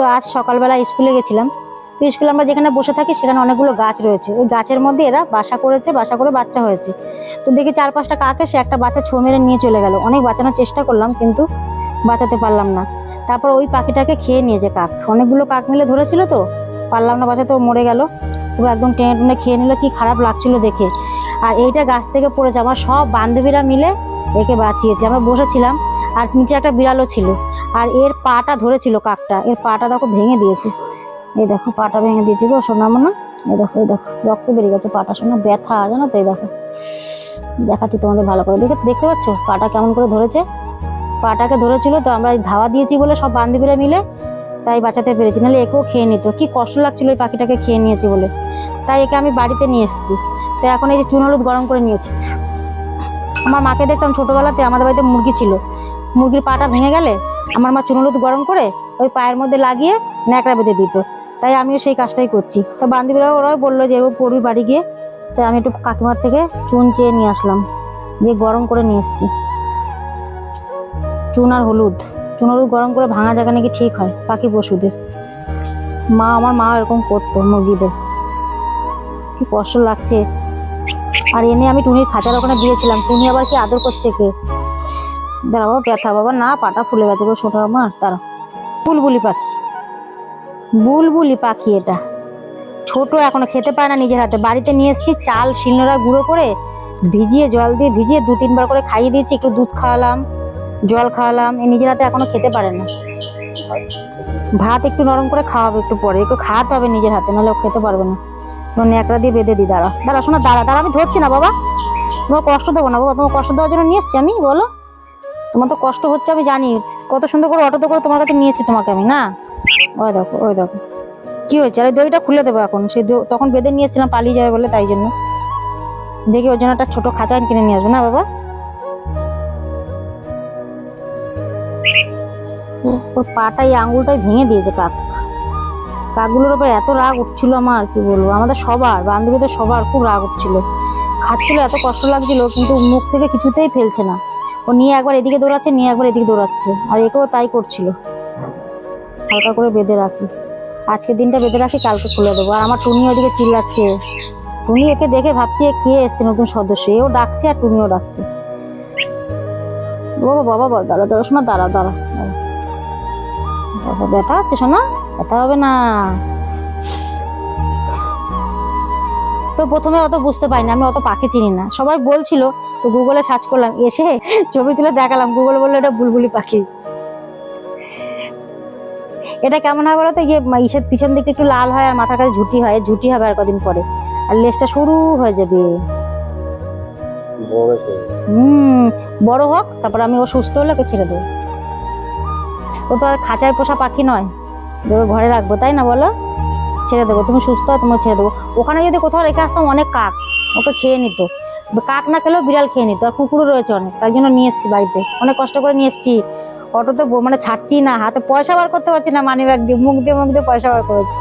তো আজ সকালবেলা স্কুলে গেছিলাম। তো স্কুলে আমরা যেখানে বসে থাকি সেখানে অনেকগুলো গাছ রয়েছে। ওই গাছের মধ্যে এরা বাসা করেছে, বাসা করে বাচ্চা হয়েছে। তো দেখি চার পাঁচটা কাক এসে একটা বাচ্চা ছো মেরে নিয়ে চলে গেল। অনেক বাঁচানোর চেষ্টা করলাম কিন্তু বাঁচাতে পারলাম না। তারপর ওই পাখিটাকে খেয়ে নিয়েছে কাক। অনেকগুলো কাক মিলে ধরেছিল তো, পারলাম না বাঁচাতে মরে গেল। পুরো একদম টেনে টেনে খেয়ে নিল, কি খারাপ লাগছিল দেখে। আর এইটা গাছ থেকে পড়েছে। আমার সব বান্ধবীরা মিলে একে বাঁচিয়েছে। আমরা বসেছিলাম, আর নিচে একটা বিড়ালও ছিল। আর এর পাটা ধরেছিল কাকটা, এর পাটা দেখো ভেঙে দিয়েছে। এই দেখো, পাটা ভেঙে দিয়েছে গো সোনামো না এই দেখো এই দেখো, রক্ত বেরিয়ে গেছে পাটা শোনা ব্যথা, জানো তো এই দেখো। দেখাচ্ছি তোমাদের ভালো করে। দেখে, দেখতে পাচ্ছ? পাটা কেমন করে ধরেছে? পাটাকে ধরেছিল তো আমরা ধাওয়া দিয়েছি বলে সব বান্ধবীরা মিলে, তাই বাঁচাতে পেরেছি। নাহলে একেও খেয়ে নিত। কি কষ্ট লাগছিল ওই পাখিটাকে খেয়ে নিয়েছি বলে। তাই একে আমি বাড়িতে নিয়ে এসেছি। তো এখন এই যে চুন হলুদ গরম করে নিয়েছি। আমার মাকে দেখতাম ছোটোবেলাতে, আমাদের বাড়িতে মুরগি ছিল। মুরগির পাটা ভেঙে গেলে আমার মা চুন হলুদ গরম করে ওই পায়ের মধ্যে লাগিয়ে ন্যাকড়া বেঁধে দিত। তাই আমিও সেই কাজটাই করছি। তো বান্ধবীরা ওরাও বলল যে ও পড়বি বাড়ি গিয়ে? তাই আমি একটু কাকিমার থেকে চুন চেয়ে নিয়ে আসলাম। দিয়ে গরম করে নিয়ে এসেছি। চুন আর হলুদ। চুন হলুদ গরম করে ভাঙা জায়গা নাকি ঠিক হয়? পাখি পশুদের। মা আমার মা এরকম করতো মুরগিদের। কি কষ্ট লাগছে। আর এনে আমি টুনির খাঁচার ওখানে দিয়েছিলাম। টুনি আবার কি আদর করছে কে? দাঁড়াবো ব্যথা বাবা, না, পাটা ফুলে গেছে গো ছোট আমার দাঁড়া বুলবুলি পাখি বুলবুলি পাখি এটা। ছোট, এখনও খেতে পায় না নিজের হাতে। বাড়িতে নিয়ে এসেছি চাল, শিলনোড়া গুঁড়ো করে, ভিজিয়ে জল দিয়ে, ভিজিয়ে দু তিনবার করে খাইয়ে দিয়েছি, একটু দুধ খাওয়ালাম, জল খাওয়ালাম, এ নিজের হাতে এখনও খেতে পারে না। ভাত একটু নরম করে খাওয়াবে একটু পরে, একটু খাওয়াতে হবে নিজের হাতে, নাহলে ও খেতে পারবে না। তোমার ন্যাকড়া দিয়ে বেঁধে দিই দাঁড়া দাঁড়া শোনা দাঁড়া দাঁড়া আমি ধরছি না বাবা। তোমার কষ্ট দেবো না বাবা তোমার কষ্ট দেওয়ার জন্য নিয়ে এসছি আমি, বলো। তোমার তো কষ্ট হচ্ছে, আমি জানি। কত সুন্দর করে অটোতে করে তোমার কাছে নিয়ে এসেছি তোমাকে আমি, না? ওই দেখো ওই দেখো। কি হয়েছে? আরে দইটা খুলে দেবো এখন। দই- তখন বেঁধে নিয়ে এসেছিলাম পালিয়ে যাবে বলে তাই জন্য। দেখি ওর জন্য একটা ছোট খাঁচা কিনে নিয়ে আসবে, না বাবা? ওর পাটা এই আঙুলটাই ভেঙে দিয়েছে কাক। কাকগুলোর উপর এত রাগ উঠছিল আমার, কি বলব? আমাদের সবার, বান্ধবীদের সবার খুব রাগ উঠছিল। খাচ্ছিল, এত কষ্ট লাগছিল, কিন্তু মুখ থেকে কিছুতেই ফেলছে না। ও নিয়ে একবার এদিকে দৌড়াচ্ছে, নিয়ে একবার এদিকে দৌড়াচ্ছে। আর একেও তাই করছিল। হালকা করে বেঁধে রাখি। আজকে দিনটা বেঁধে রাখি, কালকে খুলে দেবো। আর আমার টুনি ওদিকে চিল্লাচ্ছে। টুনি একে দেখে ভাবছি, কে এসছে নতুন সদস্য? এও ডাকছে আর টুনিও ডাকছে। বাবা বাবা বাবা, দাঁড়া দাঁড়া শোনা দাঁড়া দাঁড়া। ব্যথা হচ্ছে শোনা ব্যথা হবে না। তো প্রথমে অত বুঝতে পারিনি আমি অত পাখি চিনি না। সবাই বলছিল তো গুগলে সার্চ করলাম এসে ছবি তুলে দেখালাম গুগল বলল এটা বুলবুলি পাখি। এটা কেমন হয় বলো তো এই যে ইসের পিছন দিকটা একটু লাল হয় আর মাথার কাছে ঝুটি হয় ঝুটি হবে আর কদিন পরে। আর লেজটা সরু হয়ে যাবে। হুম বড় হোক তারপর আমি ও সুস্থ হলে ওকে ছেড়ে দেবো। ও তো আর খাঁচায় পোষা পাখি নয়। ঘরে রাখব তাই না বলো? ছেড়ে দেবো, তুমি সুস্থ হয় তোমাকে ছেড়ে দেবো। ওখানে যদি কোথাও রেখে আসতাম অনেক কাক, ওকে খেয়ে নিত। কাক না খেলেও বিড়াল খেয়ে নিত, আর কুকুরও রয়েছে অনেক তার জন্য নিয়ে এসেছি বাড়িতে। অনেক কষ্ট করে নিয়ে এসেছি। অটোতে মানে ছাড়ছি না, হাতে পয়সা বার করতে পারছি না মানি ব্যাগ দিয়ে, মুখ দিয়ে মুখ দিয়ে পয়সা বার করেছি।